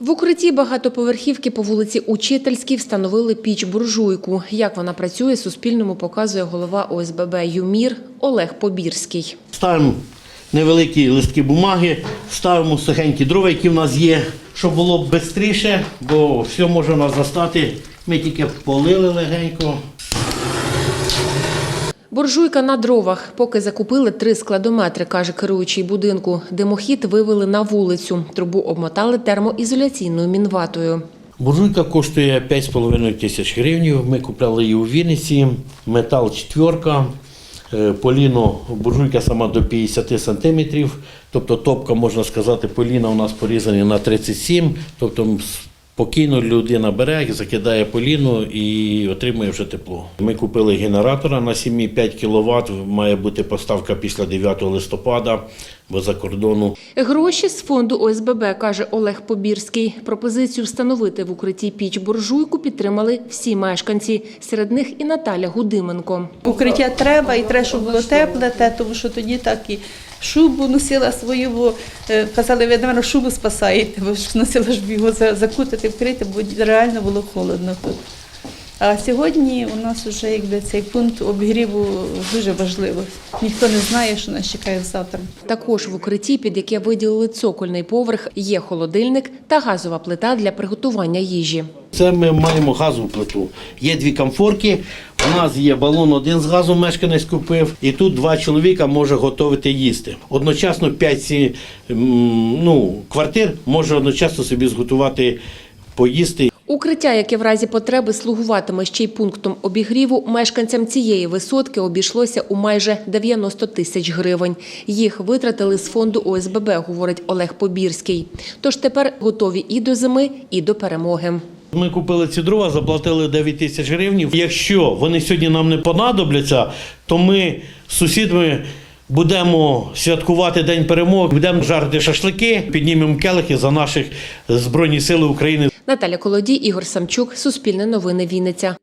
В укритті багатоповерхівки по вулиці Учительській встановили піч-буржуйку. Як вона працює, Суспільному показує голова ОСББ «Юмір» Олег Побірський. Ставимо невеликі листки бумаги, ставимо сухенькі дрова, які в нас є, щоб було швидше, бо все може нас застати. Ми тільки полили легенько. Буржуйка на дровах. Поки закупили три складометри, каже керуючий будинку. Димохід вивели на вулицю. Трубу обмотали термоізоляційною мінватою. Буржуйка коштує 5,5 тисяч гривень. Ми купляли її у Вінниці. Метал четверка. Е, Поліно, буржуйка сама до 50 сантиметрів. Тобто топка, можна сказати, поліна у нас порізані на 37. Тобто спокійно людина бере, закидає поліну і отримує вже тепло. Ми купили генератора на 7,5 кВт. Має бути поставка після 9 листопада, бо за кордону Гроші з фонду ОСББ, каже Олег Побірський. Пропозицію встановити в укритті піч-буржуйку підтримали всі мешканці. Серед них і Наталя Гудименко. Укриття треба, і треба, щоб було тепле, те, тому що тоді так і шубу носила свою, е, казали, ви, напевно, шубу спасаєте, бо ж носила ж його закутати, вкрити, бо реально було холодно тут. А сьогодні у нас вже якби цей пункт обігріву дуже важливий. Ніхто не знає, що нас чекає завтра. Також в укритті, під яке виділили цокольний поверх, є холодильник та газова плита для приготування їжі. Це ми маємо газову плиту. Є дві комфорки. У нас є балон один з газу мешканець купив, і тут два чоловіка може готувати їсти. Одночасно п'ять ну, квартир може одночасно собі зготувати поїсти. Укриття, яке в разі потреби слугуватиме ще й пунктом обігріву, мешканцям цієї висотки обійшлося у майже 90 тисяч гривень. Їх витратили з фонду ОСББ, говорить Олег Побірський. Тож тепер готові і до зими, і до перемоги. Ми купили ці дрова, заплатили 9 тисяч гривень. Якщо вони сьогодні нам не понадобляться, то ми з сусідами будемо святкувати День перемоги, будемо жарити шашлики, піднімемо келихи за наших Збройні Сили України. Наталя Колодій, Ігор Самчук, Суспільне новини Вінниця.